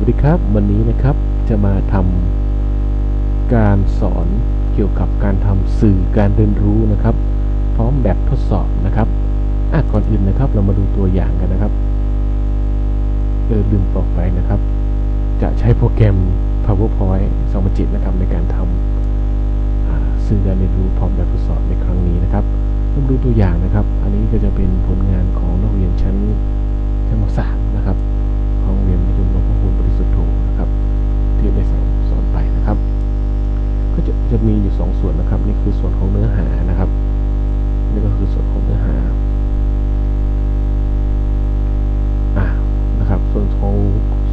วัสดีครับ วันนี้นะครับจะมาทำการสอนเกี่ยวกับการทำสื่อการเรียนรู้นะครับ พร้อมแบบทดสอบนะครับอะก่อนอื่นนะครับ เรามาดูตัวอย่างกันนะครับเออลืมบอกไปนะครับ จะใช้โปรแกรม PowerPoint 2.7นะครับในการทำสื่อการเรียนรู้พร้อมแบบทดสอบในครั้งนี้นะครับเรามาดูตัวอย่างนะครับ อันนี้ก็จะเป็นผลงานของนักเรียนชั้นชั้นม .3 มีอยู่สองส่วนนะครับ นี่คือส่วนของเนื้อหานะครับ นี่ก็คือส่วนของเนื้อหาอ่านะครับ ส่วนของ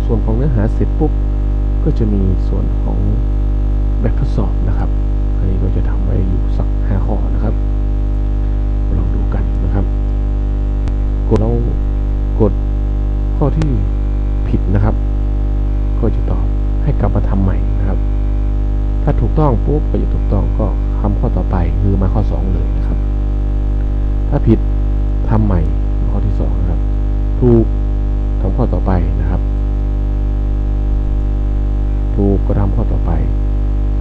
ส่วนของเนื้อหาเสร็จปุ๊บก็จะมีส่วนของแบบทดสอบนะครับ อันนี้ก็จะทำไว้อยู่สักห้าข้อนะครับลองดูกันนะครับ กดแล้วกดข้อที่ผิดนะครับ ก็จะตอบให้กลับมาทำใหม่นะครับ ถ้าถูกต้องปุ๊บก็จะถูกต้องก็คำข้อต่อไปคือมาข้อ 2 เลยนะครับ ถ้าผิดทำใหม่ข้อที่2นะครับ ถูกทำข้อต่อไปนะครับ ถูกก็ทำข้อต่อไป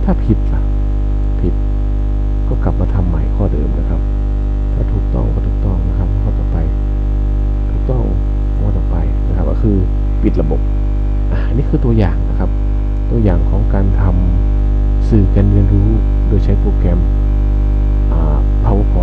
ถ้าผิดล่ะผิด ก็กลับมาทำใหม่ข้อเดิมนะครับ ถ้าถูกต้องก็ถูกต้องนะครับ ข้อต่อไป ถูกต้องข้อต่อไปนะครับ ก็คือปิดระบบอ่านี่คือตัวอย่างนะครับ ตัวอย่างของการทำ สื่อการเรียนรู้โดยใช้โปรแกรมอ่า PowerPoint